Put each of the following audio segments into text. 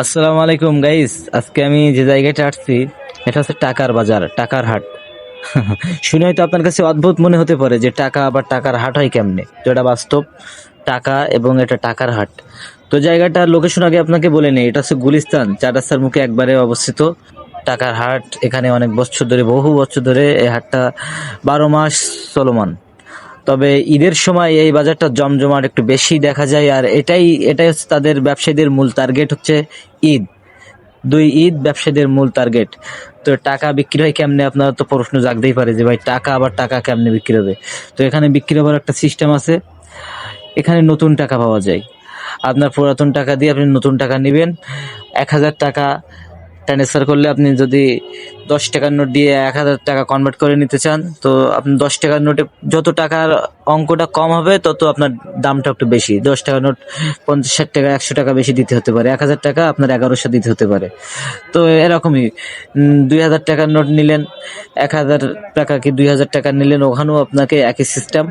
আসসালামু আলাইকুম গাইস আজকে আমি যে জায়গাটা আসছি, এটা হচ্ছে টাকার বাজার, টাকার হাট। শুনে হয়তো আপনার কাছে অদ্ভুত মনে হতে পারে যে টাকা আবার টাকার হাট হয় কেমনে? তো এটা বাস্তব, টাকা এবং এটা টাকার হাট। তো জায়গাটার লোকেশন আগে আপনাকে বলে নেই। এটা হচ্ছে গুলিস্তান চার রাস্তার মুখে একবারে অবস্থিত। টাকার হাট, এখানে অনেক বছর ধরে, বহু বছর ধরে এই হাটটা বারো মাস চলমান। তবে ঈদের সময় এই বাজারটা জমজমাট একটু বেশি দেখা যায়, আর এটাই এটাই হচ্ছে তাদের ব্যবসায়ীদের মূল টার্গেট হচ্ছে ঈদ। দুই ঈদ ব্যবসায়ীদের মূল টার্গেট। তো টাকা বিক্রি হয় কেমনে? আপনার তো প্রশ্ন জাগতেই পারে যে ভাই, টাকা আবার টাকা কেমনে বিক্রি হবে? তো এখানে বিক্রি হবার একটা সিস্টেম আছে। এখানে নতুন টাকা পাওয়া যায়। আপনার পুরাতন টাকা দিয়ে আপনি নতুন টাকা নেবেন। এক হাজার টাকা ট্রান্সফার করলে আপনি যদি দশ টাকার নোট দিয়ে এক হাজার টাকা কনভার্ট করে নিতে চান, তো আপনি দশ টাকার নোটে যত টাকার অঙ্কটা কম হবে, তত আপনার দামটা একটু বেশি। দশ টাকার নোট পঞ্চাশ, ষাট টাকা, একশো টাকা বেশি দিতে হতে পারে। এক হাজার টাকা আপনার এগারোশো দিতে হতে পারে। তো এরকমই দুই হাজার টাকার নোট নিলেন, এক হাজার টাকা কি দুই হাজার টাকা নিলেন, ওখানেও আপনাকে একই সিস্টেম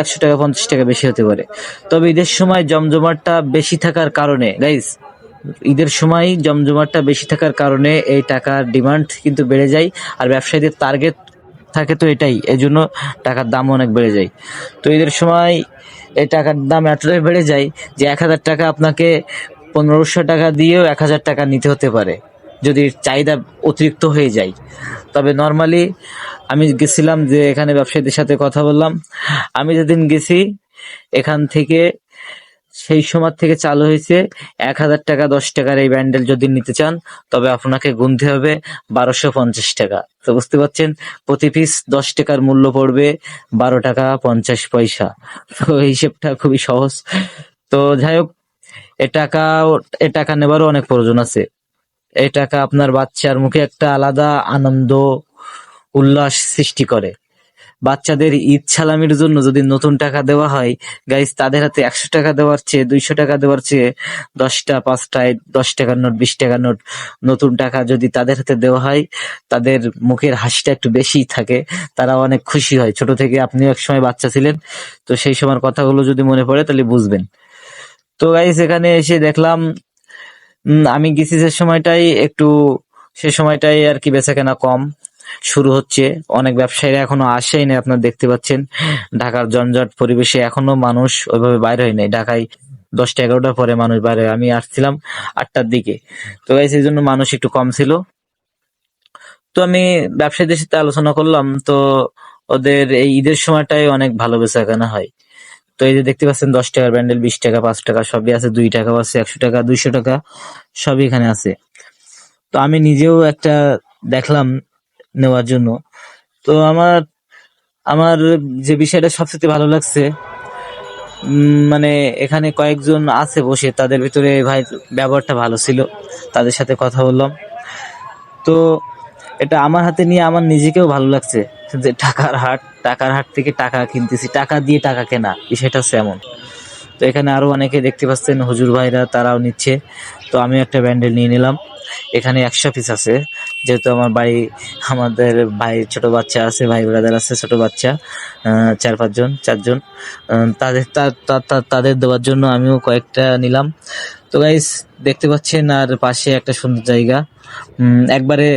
একশো টাকা, পঞ্চাশ টাকা বেশি হতে পারে। তবে ঈদের সময় জমজমাটটা বেশি থাকার কারণে গাইস ঈদের সময় জমজমাটটা বেশি থাকার কারণে এই টাকার ডিমান্ড কিন্তু বেড়ে যায়, আর ব্যবসায়ীদের টার্গেট থাকে তো এটাই এই জন্য টাকার দাম অনেক বেড়ে যায়। তো ঈদের সময় এই টাকার দাম এতটাই বেড়ে যায় যে এক হাজার টাকা আপনাকে পনেরোশো টাকা দিয়েও এক হাজার টাকা নিতে হতে পারে, যদি চাহিদা অতিরিক্ত হয়ে যায়। তবে নর্মালি আমি গেছিলাম যে এখানে ব্যবসায়ীদের সাথে কথা বললাম। আমি যেদিন গেছি, এখান থেকে সেই সময় থেকে চালু হয়েছে এক হাজার টাকা, দশ টাকার এই ব্যান্ডেল যদি নিতে চান, তবে আপনাকে গুনতে হবে বারোশো পঞ্চাশ টাকা। তো বুঝতে পারছেন, প্রতি পিস দশ টাকার মূল্য পড়বে বারো টাকা পঞ্চাশ পয়সা। তো হিসেবটা খুবই সহজ। তো যাই হোক, এ টাকা এ টাকা নেবারও অনেক প্রয়োজন আছে। এই টাকা আপনার বাচ্চার মুখে একটা আলাদা আনন্দ, উল্লাস সৃষ্টি করে। বাচ্চাদের ঈদ সালামির জন্য যদি নতুন টাকা দেওয়া হয় গাইস তাদের হাতে একশো টাকা দেওয়ার চেয়ে দুইশো টাকা দেওয়ার চেয়ে দশটা, পাঁচটায় দশ টাকার নোট, বিশ টাকার নোট নতুন টাকা যদি তাদের হাতে দেওয়া হয়, তাদের মুখের হাসিটা একটু বেশি থাকে। তারা অনেক খুশি হয়। ছোট থেকে আপনিও এক সময় বাচ্চা ছিলেন, তো সেই সময়ের কথাগুলো যদি মনে পড়ে তাহলে বুঝবেন। তো গাইস এখানে এসে দেখলাম আমি গেছি যে সময়টাই একটু, সে সময়টাই আর কি বেচা কেনা কম। শুরু হচ্ছে। অনেক ব্যবসায়ীরা এখনও আসেই আপনারা দেখতে পাচ্ছেন। ঢাকার জঞ্জট পরিবেশে এখনও মানুষ ওইভাবে বাইরে হয় নাই। ঢাকায় দশটা, এগারোটার পরে মানুষ বাইরে। আমি আসছিলাম আটটার দিকে। তো গাইস এই জন্য মানুষ একটু কম ছিল। তো আমি ব্যবসায়ীদের সাথে আলোচনা করলাম। তো ওদের এই ঈদের সময়টাই অনেক ভালো বেচা কেনা হয়। তো এই যে দেখতে পাচ্ছেন, দশ টাকার ব্যান্ডেল, বিশ টাকা, পাঁচ টাকা সবই আছে। দুই টাকাও আছে একশো টাকা, দুইশো টাকা সবই এখানে আছে। তো আমি নিজেও একটা দেখলাম নেওয়ার জন্য। তো আমার আমার যে বিষয়টা সবচেয়ে ভালো লাগছে মানে এখানে কয়েকজন আছে বসে, তাদের ভিতরে ভাই ব্যবহারটা ভালো ছিল, তাদের সাথে কথা বললাম। তো এটা আমার হাতে নিয়ে আমার নিজেকেও ভালো লাগছে যে টাকার হাট টাকার হাট থেকে টাকা কিনতেছি, টাকা দিয়ে টাকা কেনা, বিষয়টা হচ্ছে এমন। তো এখানে আরও অনেকে দেখতে পাচ্ছেন, হুজুর ভাইরা, তারাও নিচ্ছে। তো আমি একটা ব্যান্ডেল নিয়ে নিলাম। এখানে একশো পিস আছে। যেহেতু আমার বাড়ি আমাদের ভাই ছোট বাচ্চা আছে, ভাই ব্রাদার আছে, ছোট বাচ্চা চার পাঁচজন, চারজন। তাদের তাদের দেওয়ার জন্য আমিও কয়েকটা নিলাম। তো গাইস দেখতে পাচ্ছেন আর পাশে একটা সুন্দর জায়গা। একবারে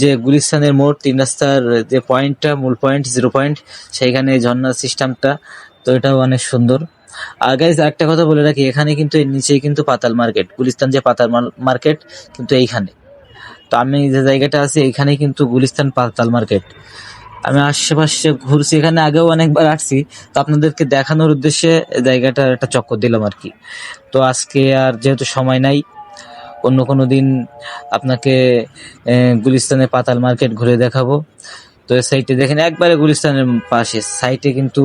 যে গুলিস্তানের মোড়, তিন রাস্তার যে পয়েন্টটা, মূল পয়েন্ট, জিরো পয়েন্ট, সেইখানে ঝর্ণার সিস্টেমটা। তো এটাও অনেক সুন্দর। আর গাইজ একটা কথা বলে রাখি, এখানে কিন্তু, এর নিচেই কিন্তু পাতাল মার্কেট। গুলিস্তান যে পাতাল মার্কেট, কিন্তু এইখানে। তো আমি যে জায়গাটা আছি এইখানেই কিন্তু গুলিস্তান পাতাল মার্কেট। আমি আশেপাশে ঘুরছি, এখানে আগেও অনেকবার আসছি। তো আপনাদেরকে দেখানোর উদ্দেশ্যে এই জায়গাটা একটা চক্কর দিলাম আর কি। তো আজকে আর যেহেতু সময় নাই, অন্য কোনো দিন আপনাকে গুলিস্তানের পাতাল মার্কেট ঘুরে দেখাবো। তো সাইডে দেখেন, একবারে গুলিস্তানের পাশে। সাইটে কিন্তু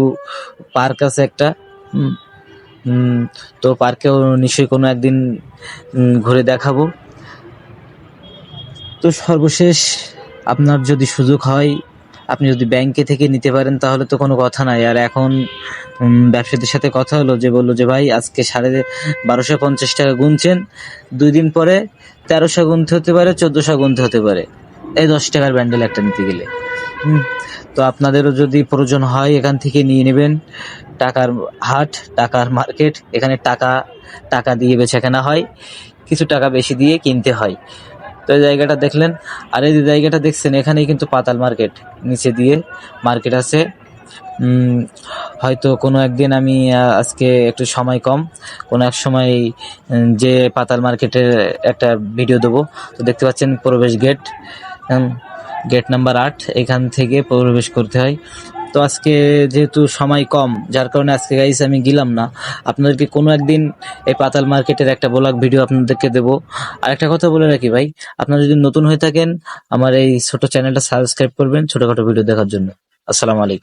পার্ক আছে একটা তো পার্কেও নিশ্চয়ই কোনো একদিন ঘুরে দেখাবো। তো সর্বশেষ আপনার যদি সুযোগ হয়, আপনি যদি ব্যাংকে থেকে নিতে পারেন, তাহলে তো কোনো কথা নাই। আর এখন ব্যবসায়ীদের সাথে কথা হলো যে বলল যে, ভাই, আজকে সাড়ে বারোশো পঞ্চাশ টাকা গুনছেন। দুই দিন পরে তেরোশো গুনতে হতে পারে, চোদ্দশো গুনতে হতে পারে। এই দশ টাকার ব্যান্ডেল একটা নিতে গেলে। তো আপনাদেরও যদি প্রয়োজন হয়, এখান থেকে নিয়ে নেবেন। টাকার হাট, টাকার মার্কেট, এখানে টাকা টাকা দিয়ে বেচা কেনা হয়। কিছু টাকা বেশি দিয়ে কিনতে হয়। তো এই জায়গাটা দেখলেন। আর এই যে জায়গাটা দেখছেন, এখানেই কিন্তু পাতাল মার্কেট। নিচে দিয়ে মার্কেট আছে। হয়তো কোনো একদিন আমি আজকে একটু সময় কম, কোনো এক সময় যে পাতাল মার্কেটের একটা ভিডিও দেবো। তো দেখতে পাচ্ছেন প্রবেশ গেট গেট নাম্বার আট, এখান থেকে প্রবেশ করতে হয়। তো আজকে যেহেতু সময় কম, যার কারণে আজকে গাইস আমি গেলাম না। আপনাদেরকে কোনো একদিন এই পাতাল মার্কেটের একটা ব্লগ ভিডিও আপনাদেরকে দেবো। আর একটা কথা বলে রাখি ভাই, আপনারা যদি নতুন হয়ে থাকেন, আমার এই ছোট চ্যানেলটা সাবস্ক্রাইব করবেন, ছোটখাটো ভিডিও দেখার জন্য। আসসালামু আলাইকুম।